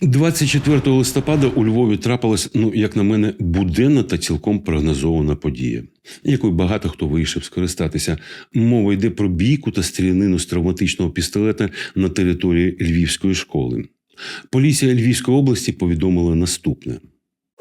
24 листопада у Львові трапилась, ну як на мене, буденна та цілком прогнозована подія, якою багато хто вирішив скористатися. Мова йде про бійку та стрілянину з травматичного пістолета на території львівської школи. Поліція Львівської області повідомила наступне.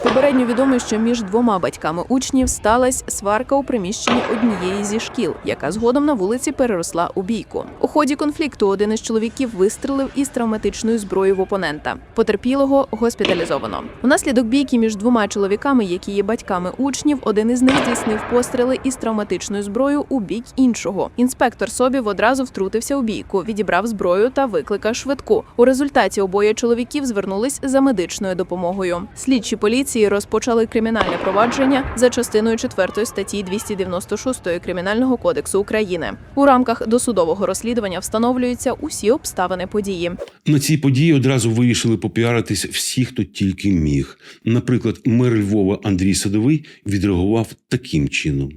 Попередньо відомо, що між двома батьками учнів сталася сварка у приміщенні однієї зі шкіл, яка згодом на вулиці переросла у бійку. У ході конфлікту один із чоловіків вистрелив із травматичною зброєю в опонента. Потерпілого госпіталізовано. Внаслідок бійки між двома чоловіками, які є батьками учнів, один із них здійснив постріли із травматичною зброєю у бік іншого. Інспектор Собів одразу втрутився у бійку, відібрав зброю та викликав швидку. У результаті обоє чоловіків звернулись за медичною допомогою. Слідчі поліції розпочали кримінальне провадження за частиною 4 статті 296 Кримінального кодексу України. У рамках досудового розслідування встановлюються усі обставини події. На цій події одразу вирішили попіаритись всі, хто тільки міг. Наприклад, мер Львова Андрій Садовий відреагував таким чином.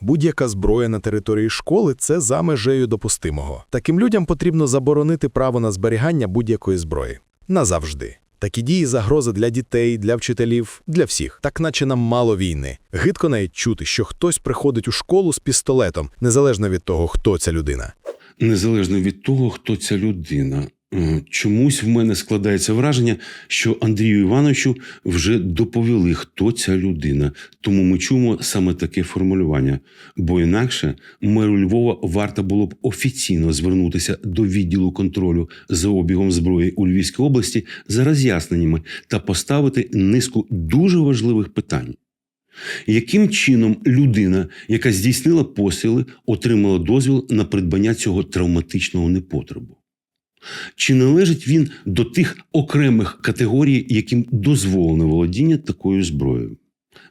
Будь-яка зброя на території школи це за межею допустимого. Таким людям потрібно заборонити право на зберігання будь-якої зброї назавжди. Такі дії загроза для дітей, для вчителів, для всіх. Так наче нам мало війни. Гидко навіть чути, що хтось приходить у школу з пістолетом, незалежно від того, хто ця людина. Незалежно від того, хто ця людина. Е, Чомусь в мене складається враження, що Андрію Івановичу вже доповіли, хто ця людина. Тому ми чуємо саме таке формулювання. Бо інакше меру Львова варто було б офіційно звернутися до відділу контролю за обігом зброї у Львівській області за роз'ясненнями та поставити низку дуже важливих питань. Яким чином людина, яка здійснила постріли, отримала дозвіл на придбання цього травматичного непотребу? Чи належить він до тих окремих категорій, яким дозволено володіння такою зброєю?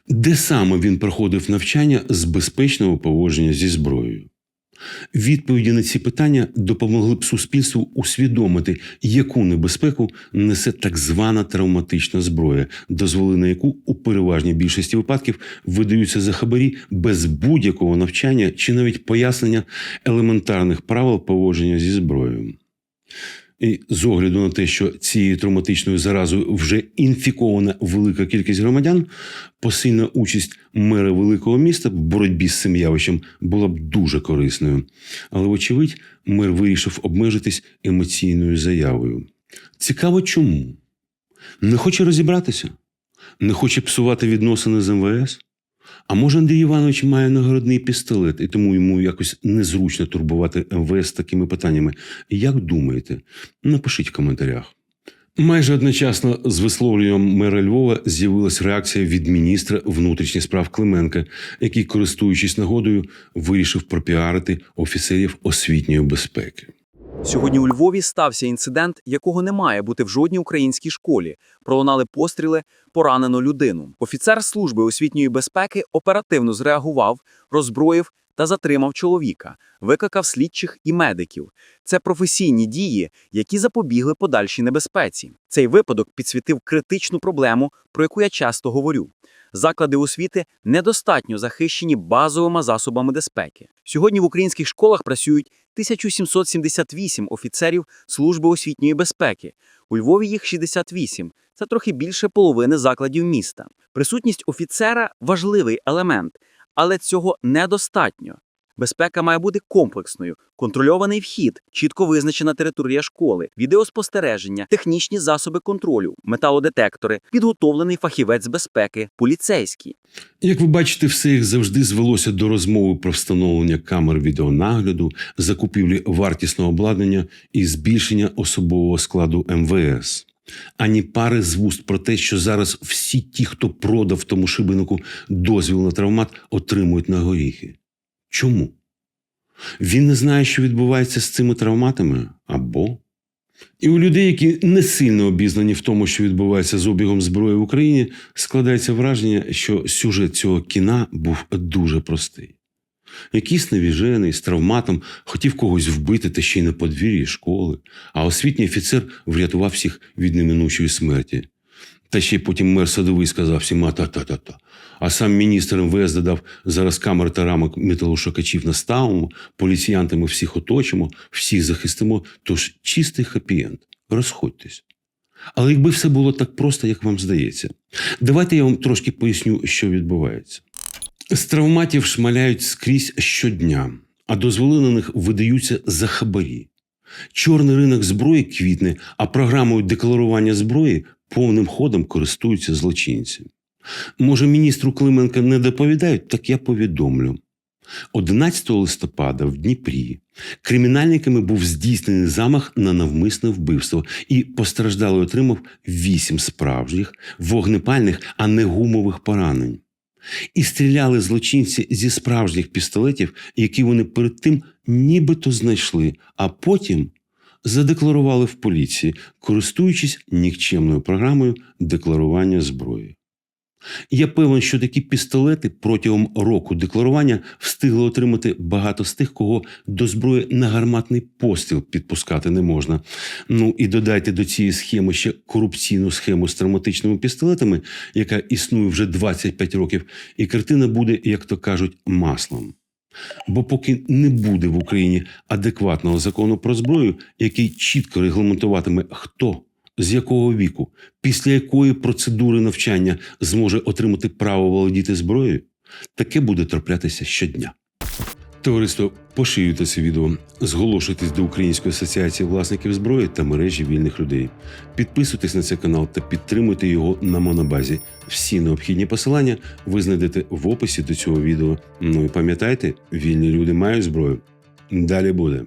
Де саме він проходив навчання з безпечного поводження зі зброєю? Відповіді на ці питання допомогли б суспільству усвідомити, яку небезпеку несе так звана травматична зброя, дозволи на яку у переважній більшості випадків видаються за хабарі без будь-якого навчання чи навіть пояснення елементарних правил поводження зі зброєю. І з огляду на те, що цією травматичною заразою вже інфікована велика кількість громадян, посильна участь мера великого міста в боротьбі з цим явищем була б дуже корисною. Але, вочевидь, мер вирішив обмежитись емоційною заявою. Цікаво, чому? Не хоче розібратися? Не хоче псувати відносини з МВС? А може, Андрій Іванович має нагородний пістолет, і тому йому якось незручно турбувати МВС такими питаннями. Як думаєте? Напишіть в коментарях. Майже одночасно з висловлюванням мера Львова з'явилась реакція від міністра внутрішніх справ Клименка, який, користуючись нагодою, вирішив пропіарити офіцерів освітньої безпеки. Сьогодні у Львові стався інцидент, якого не має бути в жодній українській школі. Пролунали постріли, поранено людину. Офіцер служби освітньої безпеки оперативно зреагував, роззброїв та затримав чоловіка, викликав слідчих і медиків. Це професійні дії, які запобігли подальшій небезпеці. Цей випадок підсвітив критичну проблему, про яку я часто говорю. Заклади освіти недостатньо захищені базовими засобами безпеки. Сьогодні в українських школах працюють 1778 офіцерів служби освітньої безпеки. У Львові їх 68. Це трохи більше половини закладів міста. Присутність офіцера важливий елемент, але цього недостатньо. Безпека має бути комплексною, контрольований вхід, чітко визначена територія школи, відеоспостереження, технічні засоби контролю, металодетектори, підготовлений фахівець безпеки, поліцейський. Як ви бачите, все їх завжди звелося до розмови про встановлення камер відеонагляду, закупівлі вартісного обладнання і збільшення особового складу МВС. Ані пари з вуст про те, що зараз всі ті, хто продав тому шибенику дозвіл на травмат, отримують на горіхи. Чому? Він не знає, що відбувається з цими травматами або. І у людей, які не сильно обізнані в тому, що відбувається з обігом зброї в Україні, складається враження, що сюжет цього кіна був дуже простий. Якийсь невіжений з травматом хотів когось вбити та ще й на подвір'ї школи, а освітній офіцер врятував всіх від неминучої смерті. Та ще й потім мер садовий сказав всім та-та-та-та. А сам міністр МВС додав зараз камер та рамок металошукачів наставимо, поліціянтами всіх оточимо, всіх захистимо. Тож чистий хеппі-енд. Розходьтесь. Але якби все було так просто, як вам здається, давайте я вам трошки поясню, що відбувається. З травматів шмаляють скрізь щодня, а дозволи на них видаються за хабарі. Чорний ринок зброї квітне, а програмою декларування зброї повним ходом користуються злочинці. Може, міністру Клименка не доповідають, так я повідомлю. 11 листопада в Дніпрі кримінальниками був здійснений замах на навмисне вбивство, і постраждалий отримав вісім справжніх вогнепальних, а не гумових поранень. І стріляли злочинці зі справжніх пістолетів, які вони перед тим нібито знайшли, а потім задекларували в поліції, користуючись нікчемною програмою декларування зброї. Я певен, що такі пістолети протягом року декларування встигли отримати багато з тих, кого до зброї на гарматний постріл підпускати не можна. Ну і додайте до цієї схеми ще корупційну схему з травматичними пістолетами, яка існує вже 25 років, і картина буде, як то кажуть, маслом. Бо поки не буде в Україні адекватного закону про зброю, який чітко регламентуватиме, хто з якого віку, після якої процедури навчання зможе отримати право володіти зброєю, таке буде траплятися щодня. Товариство, поширюйте це відео, зголошуйтесь до Української асоціації власників зброї та мережі вільних людей. Підписуйтесь на цей канал та підтримуйте його на монобазі. Всі необхідні посилання ви знайдете в описі до цього відео. Ну і пам'ятайте, вільні люди мають зброю. Далі буде.